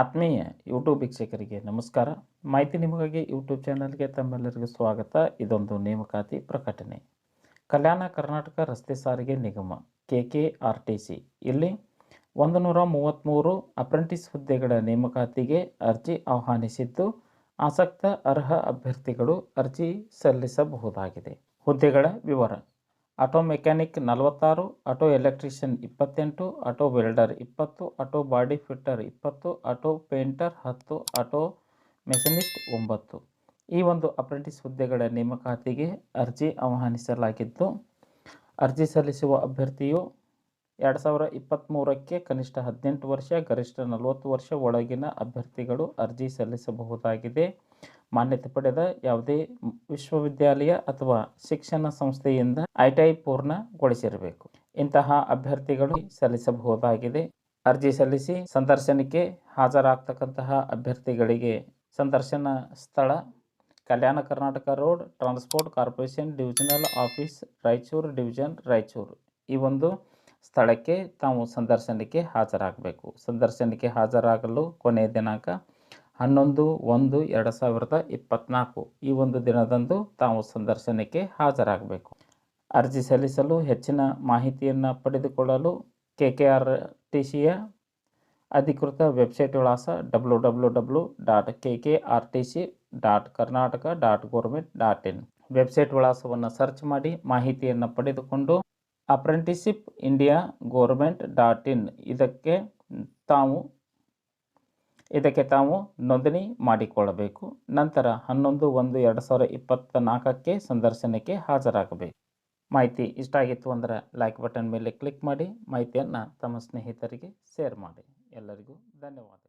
ಆತ್ಮೀಯ ಯೂಟ್ಯೂಬ್ ವೀಕ್ಷಕರಿಗೆ ನಮಸ್ಕಾರ. ಮಾಹಿತಿ ನಿಮಗಾಗಿ ಯೂಟ್ಯೂಬ್ ಚಾನಲ್ಗೆ ತಮ್ಮೆಲ್ಲರಿಗೂ ಸ್ವಾಗತ. ಇದೊಂದು ನೇಮಕಾತಿ ಪ್ರಕಟಣೆ. ಕಲ್ಯಾಣ ಕರ್ನಾಟಕ ರಸ್ತೆ ಸಾರಿಗೆ ನಿಗಮ K K R T C ಇಲ್ಲಿ ಒಂದು ನೂರ ಮೂವತ್ತ್ಮೂರು ಅಪ್ರೆಂಟಿಸ್ ಹುದ್ದೆಗಳ ನೇಮಕಾತಿಗೆ ಅರ್ಜಿ ಆಹ್ವಾನಿಸಿದ್ದು, ಆಸಕ್ತ ಅರ್ಹ ಅಭ್ಯರ್ಥಿಗಳು ಅರ್ಜಿ ಸಲ್ಲಿಸಬಹುದಾಗಿದೆ. ಹುದ್ದೆಗಳ ವಿವರ. ಆಟೋ ಮೆಕ್ಯಾನಿಕ್ ನಲವತ್ತಾರು, ಆಟೋ ಎಲೆಕ್ಟ್ರಿಷಿಯನ್ ಇಪ್ಪತ್ತೆಂಟು, ಆಟೋ ವೆಲ್ಡರ್ ಇಪ್ಪತ್ತು, ಆಟೋ ಬಾಡಿ ಫಿಟ್ಟರ್ ಇಪ್ಪತ್ತು, ಆಟೋ ಪೇಂಟರ್ ಹತ್ತು, ಆಟೋ ಮೆಷನಿಸ್ಟ್ ಒಂಬತ್ತು. ಈ ಒಂದು ಅಪ್ರೆಂಟಿಸ್ ಹುದ್ದೆಗಳ ನೇಮಕಾತಿಗೆ ಅರ್ಜಿ ಆಹ್ವಾನಿಸಲಾಗಿದ್ದು, ಅರ್ಜಿ ಸಲ್ಲಿಸುವ ಅಭ್ಯರ್ಥಿಯು ಎರಡು ಸಾವಿರ ಇಪ್ಪತ್ತ್ಮೂರಕ್ಕೆ ಕನಿಷ್ಠ ಹದಿನೆಂಟು ವರ್ಷ, ಗರಿಷ್ಠ ನಲವತ್ತು ವರ್ಷ ಒಳಗಿನ ಅಭ್ಯರ್ಥಿಗಳು ಅರ್ಜಿ ಸಲ್ಲಿಸಬಹುದಾಗಿದೆ. ಮಾನ್ಯತೆ ಪಡೆದ ಯಾವುದೇ ವಿಶ್ವವಿದ್ಯಾಲಯ ಅಥವಾ ಶಿಕ್ಷಣ ಸಂಸ್ಥೆಯಿಂದ ಐ ಟಿ ಐ ಪೂರ್ಣಗೊಳಿಸಿರಬೇಕು. ಇಂತಹ ಅಭ್ಯರ್ಥಿಗಳು ಸಲ್ಲಿಸಬಹುದಾಗಿದೆ. ಅರ್ಜಿ ಸಲ್ಲಿಸಿ ಸಂದರ್ಶನಕ್ಕೆ ಹಾಜರಾಗ್ತಕ್ಕಂತಹ ಅಭ್ಯರ್ಥಿಗಳಿಗೆ ಸಂದರ್ಶನ ಸ್ಥಳ, Kalyana Karnataka road, transport corporation divisional office, Raichur division Raichur. ಈ ಒಂದು ಸ್ಥಳಕ್ಕೆ ತಾವು ಸಂದರ್ಶನಕ್ಕೆ ಹಾಜರಾಗಬೇಕು. ಸಂದರ್ಶನಕ್ಕೆ ಹಾಜರಾಗಲು ಕೊನೆಯ ದಿನಾಂಕ ಹನ್ನೊಂದು ಒಂದು ಎರಡು ಸಾವಿರದ ಇಪ್ಪತ್ತ್ನಾಲ್ಕು ಈ ಒಂದು ದಿನದಂದು ತಾವು ಸಂದರ್ಶನಕ್ಕೆ ಹಾಜರಾಗಬೇಕು. ಅರ್ಜಿ ಸಲ್ಲಿಸಲು ಹೆಚ್ಚಿನ ಮಾಹಿತಿಯನ್ನು ಪಡೆದುಕೊಳ್ಳಲು ಕೆ ಕೆ ಆರ್ ಟಿ ಸಿಯ ಅಧಿಕೃತ ವೆಬ್ಸೈಟ್ ವಿಳಾಸ W W W dot K K R T C dot Karnataka dot government dot in. Website ವಿಳಾಸವನ್ನು ಸರ್ಚ್ ಮಾಡಿ ಮಾಹಿತಿಯನ್ನು ಪಡೆದುಕೊಂಡು apprenticeship India government dot in ಇದಕ್ಕೆ ತಾವು ಇದಕ್ಕೆ ತಾವು ನೋಂದಣಿ ಮಾಡಿಕೊಳ್ಳಬೇಕು. ನಂತರ ಹನ್ನೊಂದು, ಒಂದು, ಎರಡು ಸಾವಿರ ಇಪ್ಪತ್ತ ನಾಲ್ಕಕ್ಕೆ ಸಂದರ್ಶನಕ್ಕೆ ಹಾಜರಾಗಬೇಕು. ಮಾಹಿತಿ ಇಷ್ಟ ಆಗಿತ್ತು ಅಂದರೆ ಲೈಕ್ ಬಟನ್ ಮೇಲೆ ಕ್ಲಿಕ್ ಮಾಡಿ. ಮಾಹಿತಿಯನ್ನು ತಮ್ಮ ಸ್ನೇಹಿತರಿಗೆ ಶೇರ್ ಮಾಡಿ. ಎಲ್ಲರಿಗೂ ಧನ್ಯವಾದ